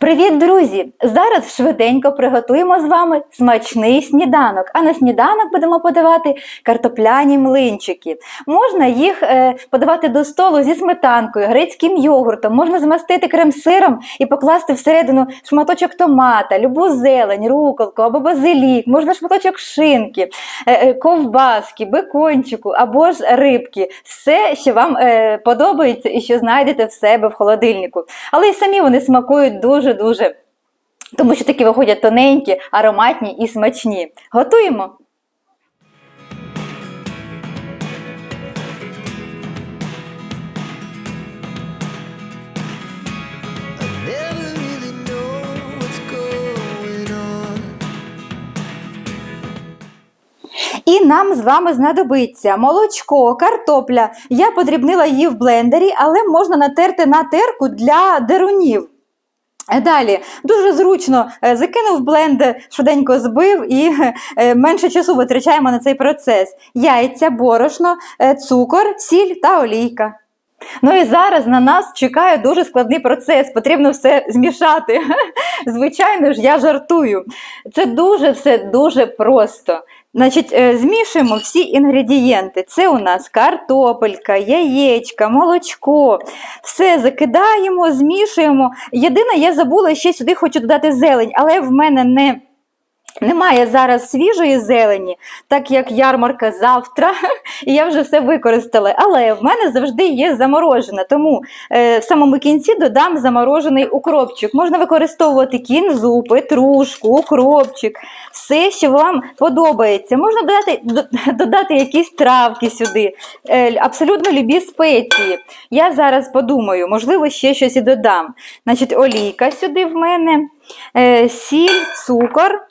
Привіт, друзі! Зараз швиденько приготуємо з вами смачний сніданок. А на сніданок будемо подавати картопляні млинчики. Можна їх е, подавати до столу зі сметанкою, грецьким йогуртом, можна змастити крем-сиром і покласти всередину шматочок томата, любу зелень, руколку або базилік, можна шматочок шинки, е, е, ковбаски, бекончику або ж рибки. Все, що вам е, подобається і що знайдете в себе в холодильнику. Але й самі вони смакують дуже-дуже. Тому що такі виходять тоненькі, ароматні і смачні. Готуємо. І нам з вами знадобиться молочко, картопля. Я подрібнила її в блендері, але можна натерти на терку для дерунів. Е, Далі дуже зручно е, закинув бленд, швиденько збив і е, менше часу витрачаємо на цей процес. Яйця, борошно, цукор, сіль та олійка. Ну і зараз на нас чекає дуже складний процес. Потрібно все змішати. Звичайно ж, я жартую. Це дуже все дуже просто. Значить, е, змішуємо всі інгредієнти. Це у нас картопелька, яєчка, молочко. Все закидаємо, змішуємо. Єдине, я забула ще сюди хочу додати зелень, але в мене не. Немає зараз свіжої зелені, так як ярмарка завтра, і я вже все використала. Але в мене завжди є заморожена, тому е, в самому кінці додам заморожений укропчик. Можна використовувати кінзу, петрушку, укропчик, все, що вам подобається. Можна додати, додати якісь травки сюди, е, абсолютно любі спеції. Я зараз подумаю, можливо, ще щось і додам. Значить, олійка сюди в мене, е, сіль, цукор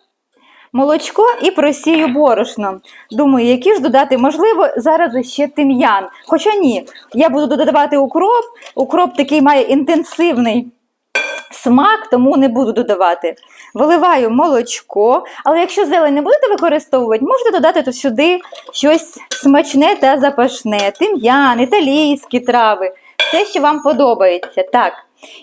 молочко і просію борошно. Думаю, які ж додати, можливо, зараз ще тим'ян. Хоча ні, я буду додавати укроп. Укроп такий має інтенсивний смак, тому не буду додавати. Виливаю молочко, але якщо зелень не будете використовувати, можете додати тут сюди щось смачне та запашне, тим'ян, італійські трави, все, що вам подобається. Так.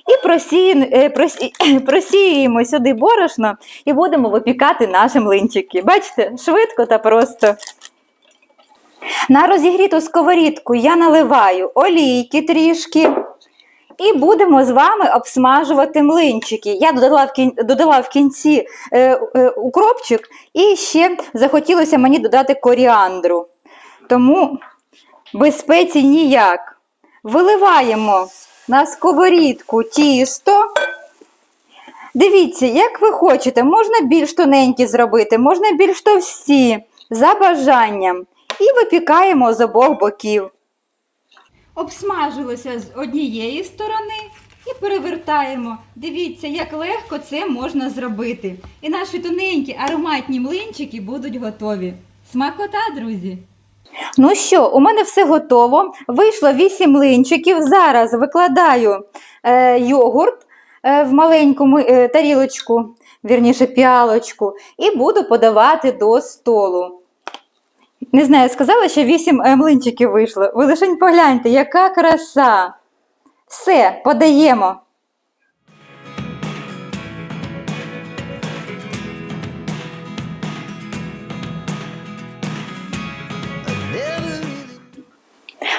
І просію, е, сюди борошно і будемо випікати наші млинчики. Бачите, швидко та просто. На розігріту сковорідку я наливаю олійки трішки. І будемо з вами обсмажувати млинчики. Я додала в, кін... додала в кінці е, е, укропчик, і ще захотілося мені додати коріандру. Тому без спецій ніяк. Виливаємо на сковорідку тісто. Дивіться, як ви хочете, можна більш тоненькі зробити, можна більш товсті, за бажанням. І випікаємо з обох боків. Обсмажилося з однієї сторони і перевертаємо. Дивіться, як легко це можна зробити. І наші тоненькі ароматні млинчики будуть готові. Смакота, друзі! Ну що, у мене все готово. Вийшло 8 млинчиків. Зараз викладаю е, йогурт е, в маленьку е, тарілочку, вірніше піалочку, і буду подавати до столу. Не знаю, сказала, що 8 е, млинчиків вийшло. Ви лишень погляньте, яка краса. Все, подаємо.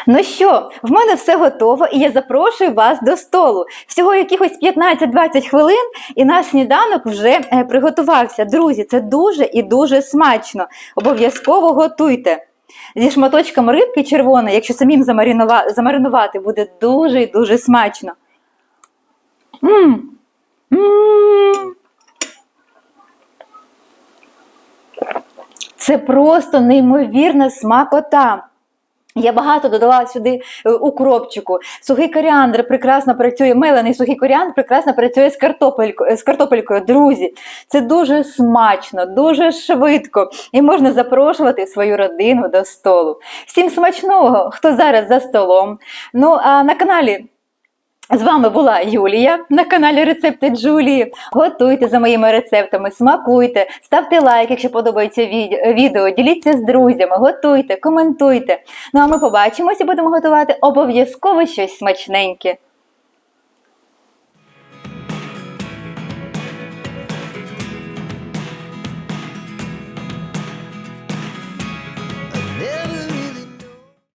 Ну що, в мене все готово, і я запрошую вас до столу. Всього якихось 15-20 хвилин, і наш сніданок вже е, приготувався. Друзі, це дуже і дуже смачно. Обов'язково готуйте. Зі шматочком рибки червоної, якщо самим замаринува- замаринувати, буде дуже і дуже смачно. М! М! Це просто неймовірна смакота. Я багато додала сюди е, укропчику. Сухий коріандр прекрасно працює, мелений сухий коріандр прекрасно працює з картопелькою, з картопелькою. Друзі, це дуже смачно, дуже швидко. І можна запрошувати свою родину до столу. Всім смачного, хто зараз за столом. Ну а на каналі. З вами була Юлія на каналі Рецепти Джулії. Готуйте за моїми рецептами, смакуйте, ставте лайк, якщо подобається від- відео, діліться з друзями, готуйте, коментуйте. Ну а ми побачимося і будемо готувати обов'язково щось смачненьке.